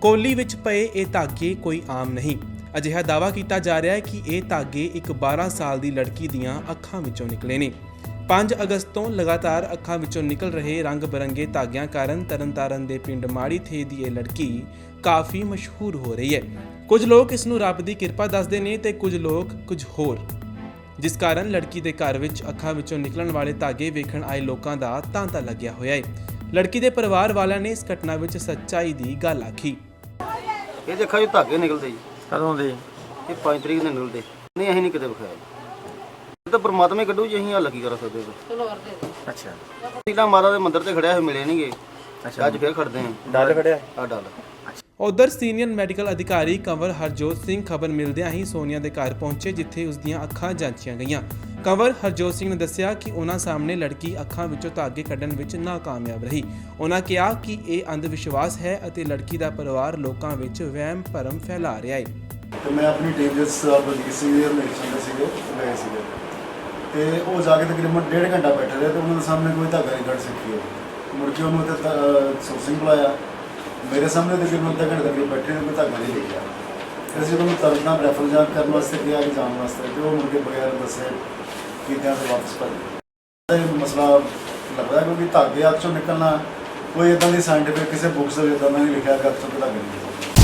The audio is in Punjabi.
ਕੋਲੀ ਵਿੱਚ ਪਏ ਇਹ ਧਾਗੇ ਕੋਈ ਆਮ ਨਹੀਂ। ਅਜਿਹਾ ਦਾਵਾ ਕੀਤਾ ਜਾ ਰਿਹਾ ਹੈ ਕਿ ਇਹ ਧਾਗੇ ਇੱਕ 12 ਸਾਲ ਦੀ ਲੜਕੀ ਦੀਆਂ ਅੱਖਾਂ ਵਿੱਚੋਂ ਨਿਕਲੇ ਨੇ। 5 ਅਗਸਤ ਤੋਂ ਲਗਾਤਾਰ ਅੱਖਾਂ ਵਿੱਚੋਂ ਨਿਕਲ ਰਹੇ ਰੰਗ ਬਰੰਗੇ ਧਾਗਿਆਂ ਕਾਰਨ ਤਰਨਤਾਰਨ ਦੇ ਪਿੰਡ ਮਾੜੀ ਥੇ ਦੀ ਇਹ ਲੜਕੀ ਕਾਫੀ ਮਸ਼ਹੂਰ ਹੋ ਰਹੀ ਹੈ। ਕੁਝ ਲੋਕ ਇਸ ਨੂੰ ਰੱਬ ਦੀ ਕਿਰਪਾ ਦੱਸਦੇ ਨੇ ਤੇ ਕੁਝ ਲੋਕ ਕੁਝ ਹੋਰ। ਜਿਸ ਕਾਰਨ ਲੜਕੀ ਦੇ ਘਰ ਵਿੱਚ ਅੱਖਾਂ ਵਿੱਚੋਂ ਨਿਕਲਣ ਵਾਲੇ ਧਾਗੇ ਵੇਖਣ ਆਏ ਲੋਕਾਂ ਦਾ ਤਾਂਤਾ ਲੱਗਿਆ ਹੋਇਆ ਹੈ। ਲੜਕੀ ਦੇ ਪਰਿਵਾਰ ਵਾਲਿਆਂ ਨੇ ਇਸ ਘਟਨਾ ਵਿੱਚ ਸੱਚਾਈ ਦੀ ਗੱਲ ਆਖੀ। ਇਹ ਦੇਖਾ ਜੀ ਧਾਗੇ ਨਿਕਲਦੇ ਜੀ। ਕਦੋਂ ਦੇ? ਇਹ 5 ਤਰੀਕ ਨੂੰ ਨਿਕਲਦੇ। ਨਹੀਂ ਅਸੀਂ ਨਹੀਂ ਕਿਤੇ ਵਿਖਾਇਆ ਜੀ। ਇਹ ਤਾਂ ਪਰਮਾਤਮਾ ਹੀ ਕੱਢੂ ਜੀ ਅਸੀਂ ਹੱਲ ਕੀ ਕਰ ਸਕਦੇ ਹਾਂ ਅੱਛਾ। ਸੀਤਾ ਮਾਤਾ ਦੇ ਮੰਦਿਰ ਤੇ ਖੜਿਆ ਹੋਏ ਮਿਲੇ ਨਹੀਂਗੇ ਅੱਛਾ। ਅੱਜ ਫੇਰ ਖੜਦੇ ਹਾਂ ਡੱਲ ਖੜਿਆ? ਆ ਡਾਲ। ਉਧਰ ਸੀਨੀਅਰ ਮੈਡੀਕਲ ਅਧਿਕਾਰੀ ਕੰਵਰ ਹਰਜੋਤ ਸਿੰਘ ਖਬਰ ਮਿਲਦਿਆਂ ਹੀ ਸੋਨੀਆ ਦੇ ਘਰ ਪਹੁੰਚੇ, ਜਿੱਥੇ ਉਸ ਦੀਆਂ ਅੱਖਾਂ ਜਾਂਚੀਆਂ ਗਈਆਂ। ਕੰਵਰ ਹਰਜੋਤ ਸਿੰਘ ਨੇ ਦੱਸਿਆ ਕਿ ਉਹਨਾਂ ਸਾਹਮਣੇ ਲੜਕੀ ਅੱਖਾਂ ਵਿੱਚੋਂ ਧਾਗੇ ਕੱਢਣ ਵਿੱਚ ਨਾਕਾਮਯਾਬ ਰਹੀ। ਉਹਨਾਂ ਕਿਹਾ ਕਿ ਇਹ ਅੰਧ ਵਿਸ਼ਵਾਸ ਹੈ ਅਤੇ ਲੜਕੀ ਦਾ ਪਰਿਵਾਰ ਲੋਕਾਂ ਵਿੱਚ ਵਹਿਮ ਭਰਮ ਫੈਲਾ ਰਿਹਾ ਹੈ। ਤੇ ਮੈਂ ਆਪਣੀ ਟੀਮ ਦੇ ਸਰਦਾਰ ਬਲਜੀਤ ਸਿੰਘ ਜੀ ਰਿਲੇਸ਼ਨ ਦੇ ਸੀਗੇ, ਗਏ ਸੀਗੇ। ਤੇ ਉਹ ਜਾ ਕੇ ਤਕਰੀਬਨ ਡੇਢ ਘੰਟਾ ਬੈਠੇ ਰਹੇ ਤੇ ਉਹਨਾਂ ਦੇ ਸਾਹਮਣੇ ਕੋਈ ਧਾਗਾ ਨਹੀਂ ਕੱਢ ਸਕੀ ਉਹ ਮੁੜ ਕੇ ਉਹਨੂੰ ਤੇ ਸੋਸਿੰਗ ਬੁਲਾਇਆ। ਮੇਰੇ ਸਾਹਮਣੇ ਤਕਰੀਬਨ ਅੱਧਾ ਘੰਟਾ ਤੱਕ ਬੈਠੇ ਨੇ ਕੋਈ ਧਾਗਾ ਨਹੀਂ ਲਿਖਿਆ ਤੇ ਅਸੀਂ ਉਹਨੂੰ ਤਰਨਾ ਰੈਫਰ ਜਾ ਕਰਨ ਵਾਸਤੇ ਕਿਹਾ ਕਿ ਜਾਣ ਵਾਸਤੇ, ਤੇ ਉਹ ਮੁੜ ਕੇ ਬਗੈਰ ਦੱਸੇ ਕੀਤਿਆਂ ਤੇ ਵਾਪਸ ਭੱਜ ਇਹ ਮਸਲਾ ਲੱਗਦਾ ਕਿਉਂਕਿ ਧਾਗੇ ਅੱਖ ਚੋਂ ਨਿਕਲਣਾ, ਕੋਈ ਇਦਾਂ ਦੀ ਸਾਇੰਟੀਫਿਕ ਕਿਸੇ ਬੁੱਕਸ ਵਿੱਚ ਇਦਾਂ ਦਾ ਨਹੀਂ ਲਿਖਿਆ, ਕਿ ਅੱਖ ਚੋਂ ਧਾਗੇ ਨਿਕਲਦੇ।